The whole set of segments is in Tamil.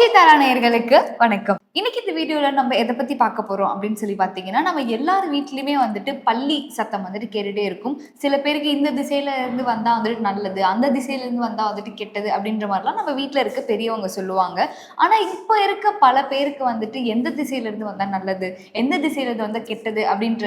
ஸ்ரீ தாரா நேயர்களுக்கு வணக்கம். இன்னைக்கு இந்த வீடியோல நம்ம எதை பத்தி பார்க்க போறோம் அப்படின்னு சொல்லி பார்த்தீங்கன்னா நம்ம எல்லார் வீட்லயுமே வந்துட்டு பள்ளி சத்தம் வந்துட்டு கேட்டுட்டே இருக்கும். சில பேருக்கு இந்த திசையில இருந்து வந்தா வந்துட்டு நல்லது அந்த திசையில இருந்து வந்தா வந்துட்டு கெட்டது அப்படின்ற மாதிரிலாம் நம்ம வீட்டில் இருக்க பெரியவங்க சொல்லுவாங்க. ஆனா இப்போ இருக்க பல பேருக்கு வந்துட்டு எந்த திசையில இருந்து வந்தா நல்லது எந்த திசையில இருந்து வந்தா கெட்டது அப்படின்ற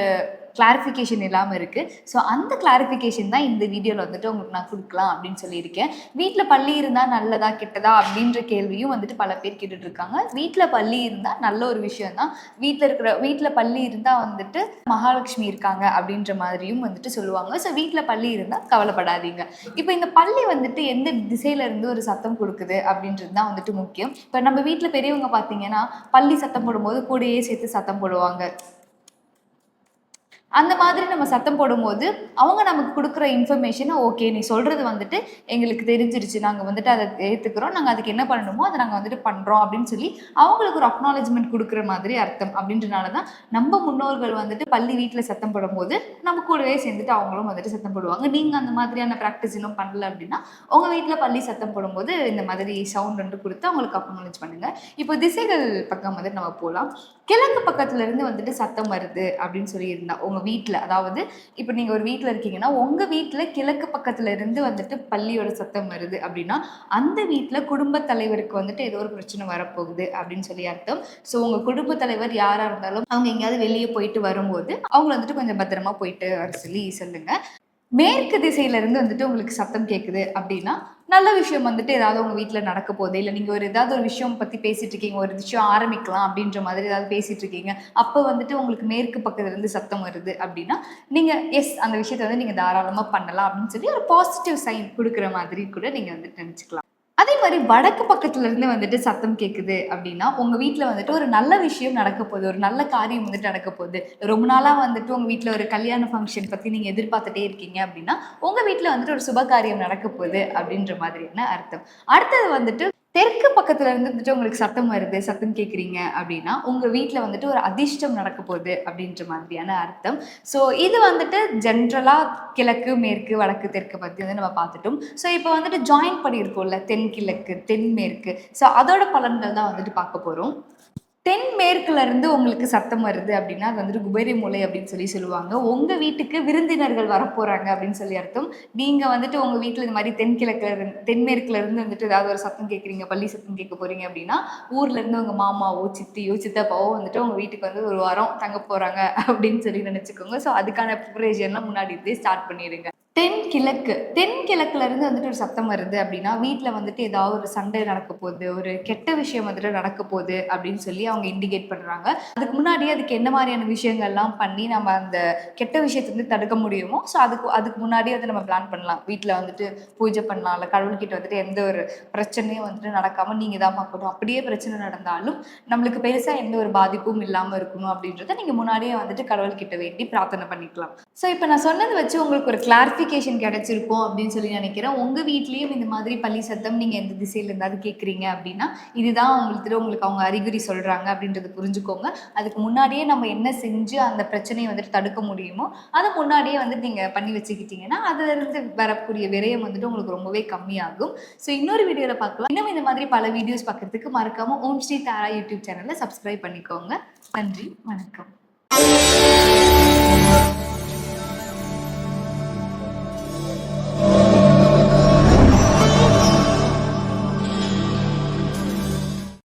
கிளாரிஃபிகேஷன் இல்லாமல் இருக்குது ஸோ அந்த கிளாரிஃபிகேஷன் தான் இந்த வீடியோவில் வந்துட்டு உங்களுக்கு நான் கொடுக்கலாம் அப்படின்னு சொல்லியிருக்கேன். வீட்டில் பள்ளி இருந்தால் நல்லதா கெட்டதா அப்படின்ற கேள்வியும் வந்துட்டு பல பேர் கேட்டுட்டு இருக்காங்க வீட்டில் பள்ளி இருந்தால் நல்ல ஒரு விஷயம் தான். வீட்டில் இருக்கிற வீட்டில் பள்ளி இருந்தால் வந்துட்டு மகாலட்சுமி இருக்காங்க அப்படின்ற மாதிரியும் வந்துட்டு சொல்லுவாங்க. ஸோ வீட்டில் பள்ளி இருந்தால் கவலைப்படாதீங்க. இப்போ இந்த பள்ளி வந்துட்டு எந்த திசையில இருந்து ஒரு சத்தம் கொடுக்குது அப்படின்றது தான் வந்துட்டு முக்கியம். இப்போ நம்ம வீட்டில் பெரியவங்க பார்த்தீங்கன்னா பள்ளி சத்தம் போடும்போது கூடயே சேர்த்து சத்தம் போடுவாங்க. அந்த மாதிரி நம்ம சத்தம் போடும்போது அவங்க நமக்கு கொடுக்குற இன்ஃபர்மேஷனை ஓகே நீ சொல்கிறது வந்துட்டு எங்களுக்கு தெரிஞ்சிருச்சு. நாங்கள் வந்துட்டு அதை ஏற்றுக்கிறோம் நாங்கள் அதுக்கு என்ன பண்ணணுமோ அதை நாங்கள் வந்துட்டு பண்ணுறோம் அப்படின்னு சொல்லி அவங்களுக்கு ஒரு அக்னாலேஜ்மெண்ட் கொடுக்குற மாதிரி அர்த்தம் அப்படின்றனால தான் நம்ம முன்னோர்கள் வந்துட்டு பள்ளி வீட்டில் சத்தம் போடும்போது நம்ம கூடவே சேர்ந்துட்டு அவங்களும் வந்துட்டு சத்தம் போடுவாங்க. நீங்கள் அந்த மாதிரியான ப்ராக்டிஸ் இன்னும் பண்ணல அப்படின்னா உங்கள் வீட்டில் பள்ளி சத்தம் போடும்போது இந்த மாதிரி சவுண்ட் வந்து கொடுத்து அவங்களுக்கு அக்னாலேஜ் பண்ணுங்கள் இப்போ திசைகள் பக்கம் வந்துட்டு நம்ம போகலாம் கிழக்கு பக்கத்துலேருந்து வந்துட்டு சத்தம் வருது அப்படின்னு சொல்லி உங்கள் உங்க வீட்டில் அதாவது இப்போ நீங்க ஒரு வீட்டில் இருக்கீங்கன்னா உங்க வீட்டில் கிழக்கு பக்கத்துல இருந்து வந்துட்டு பள்ளியோட சத்தம் வருது அப்படின்னா அந்த வீட்டில் குடும்ப தலைவருக்கு வந்துட்டு ஏதோ ஒரு பிரச்சனை வரப்போகுது அப்படின்னு சொல்லி அர்த்தம். ஸோ உங்கள் குடும்ப தலைவர் யாராக இருந்தாலும் அவங்க எங்கேயாவது வெளியே போயிட்டு வரும்போது அவங்க வந்துட்டு கொஞ்சம் பத்திரமா போயிட்டு வர சொல்லி சொல்லுங்க. மேற்கு திசையில இருந்து வந்துட்டு உங்களுக்கு சத்தம் கேட்குது அப்படின்னா நல்ல விஷயம் வந்துட்டு ஏதாவது உங்க வீட்டில் நடக்க போகுது. இல்லை நீங்கள் ஒரு ஏதாவது ஒரு விஷயம் பற்றி பேசிட்டு இருக்கீங்க. ஒரு விஷயம் ஆரம்பிக்கலாம் அப்படின்ற மாதிரி ஏதாவது பேசிட்டு இருக்கீங்க. அப்போ வந்துட்டு உங்களுக்கு மேற்கு பக்கத்துல இருந்து சத்தம் வருது அப்படின்னா நீங்கள் எஸ் அந்த விஷயத்தை வந்து நீங்கள் தாராளமாக பண்ணலாம். அப்படின்னு சொல்லி ஒரு பாசிட்டிவ் சைன் கொடுக்குற மாதிரி கூட நீங்கள் வந்துட்டு நினச்சிக்கலாம். மாதிரி வடக்கு பக்கத்துல இருந்து வந்துட்டு சத்தம் கேட்குது அப்படின்னா உங்க வீட்டில் வந்துட்டு ஒரு நல்ல விஷயம் நடக்க போகுது ஒரு நல்ல காரியம் வந்துட்டு நடக்க போகுது. ரொம்ப நாளாக வந்துட்டு உங்க வீட்டில் ஒரு கல்யாண ஃபங்க்ஷன் பத்தி நீங்க எதிர்பார்த்துட்டே இருக்கீங்க அப்படின்னா உங்க வீட்டில் வந்துட்டு ஒரு சுப காரியம் நடக்க போகுது அப்படின்ற மாதிரியான அர்த்தம். அடுத்தது வந்துட்டு தெற்கு பக்கத்துல இருந்து வந்துட்டு உங்களுக்கு சத்தம் வருது சத்தம் கேட்குறீங்க அப்படின்னா உங்க வீட்டில் வந்துட்டு ஒரு அதிர்ஷ்டம் நடக்க போகுது அப்படின்ற மாதிரியான அர்த்தம். ஸோ இது வந்துட்டு ஜென்ரலா கிழக்கு மேற்கு வடக்கு தெற்கு பற்றி வந்து நம்ம பார்த்துட்டோம். ஸோ இப்போ வந்துட்டு ஜாயின் பண்ணியிருக்கோம்ல தென்கிழக்கு தென்மேற்கு ஸோ அதோட பலன்கள் தான் வந்துட்டு பார்க்க போகிறோம் தென்மேற்குலேருந்து இருந்து உங்களுக்கு சத்தம் வருது அப்படின்னா அது வந்துட்டு குபேரி மூலை அப்படின்னு சொல்லி சொல்லுவாங்க. உங்க வீட்டுக்கு விருந்தினர்கள் வரப்போறாங்க அப்படின்னு சொல்லி அர்த்தம். நீங்க வந்துட்டு உங்க வீட்டுல இந்த மாதிரி தென்கிழக்குல இருந்து தென்மேற்குல இருந்து வந்துட்டு ஏதாவது ஒரு சத்தம் கேட்குறீங்க பள்ளி சத்தம் கேட்க போறீங்க அப்படின்னா ஊர்ல இருந்து உங்க மாமாவோ சித்தியோ சித்தப்பாவோ வந்துட்டு உங்க வீட்டுக்கு வந்து ஒரு வாரம் தங்க போறாங்க அப்படின்னு சொல்லி நினைச்சுக்கோங்க. ஸோ அதுக்கான ப்ரிப்பரேஷன்லாம் முன்னாடி இருந்தே ஸ்டார்ட் பண்ணிடுங்க. தென்கிழக்கு. தென்கிழக்குல இருந்து வந்துட்டு ஒரு சத்தம் வருது அப்படின்னா வீட்டில் வந்துட்டு ஏதாவது ஒரு சண்டை நடக்க போகுது ஒரு கெட்ட விஷயம் வந்துட்டு நடக்க போகுது அப்படின்னு சொல்லி அவங்க இண்டிகேட் பண்ணுறாங்க அதுக்கு முன்னாடியே அதுக்கு என்ன மாதிரியான விஷயங்கள்லாம் பண்ணி நம்ம அந்த கெட்ட விஷயத்தை வந்து தடுக்க முடியுமோ ஸோ அதுக்கு அதுக்கு முன்னாடியே வந்து நம்ம பிளான் பண்ணலாம். வீட்டில் வந்துட்டு பூஜை பண்ணலாம் இல்லை கடவுள்கிட்ட வந்துட்டு எந்த ஒரு பிரச்சனையும் வந்துட்டு நடக்காமல் நீங்கள் தான் பார்க்கணும். அப்படியே பிரச்சனை நடந்தாலும் நம்மளுக்கு பெருசாக எந்த ஒரு பாதிப்பும் இல்லாமல் இருக்கணும் அப்படின்றத நீங்கள் முன்னாடியே வந்துட்டு கடவுள்கிட்ட வேண்டி பிரார்த்தனை பண்ணிக்கலாம். ஸோ இப்போ நான் சொன்னது வச்சு உங்களுக்கு ஒரு கிளாரிஃபிகேஷன் கிடைச்சிருக்கும் அப்படின்னு சொல்லி நினைக்கிறேன். உங்கள் வீட்லேயும் இந்த மாதிரி பள்ளி சத்தம் நீங்கள் எந்த திசையில் இருந்தாவது கேட்குறீங்க அப்படின்னா இதுதான் உங்களுக்கு உங்களுக்கு அவங்க அறிகுறி சொல்கிறாங்க அப்படின்றத புரிஞ்சுக்கோங்க. அதுக்கு முன்னாடியே நம்ம என்ன செஞ்சு அந்த பிரச்சனையை வந்துட்டு தடுக்க முடியுமோ அதை முன்னாடியே வந்துட்டு நீங்கள் பண்ணி வச்சுக்கிட்டீங்கன்னா அதுலேருந்து வரக்கூடிய விரயம் வந்துட்டு உங்களுக்கு ரொம்பவே கம்மியாகும். ஸோ இன்னொரு வீடியோவில் பார்க்கலாம். இன்னும் இந்த மாதிரி பல வீடியோஸ் பார்க்கறதுக்கு மறக்காமல் ஓம் ஸ்ரீ தாரா யூடியூப் சேனலை சப்ஸ்கிரைப் பண்ணிக்கோங்க. நன்றி. வணக்கம்.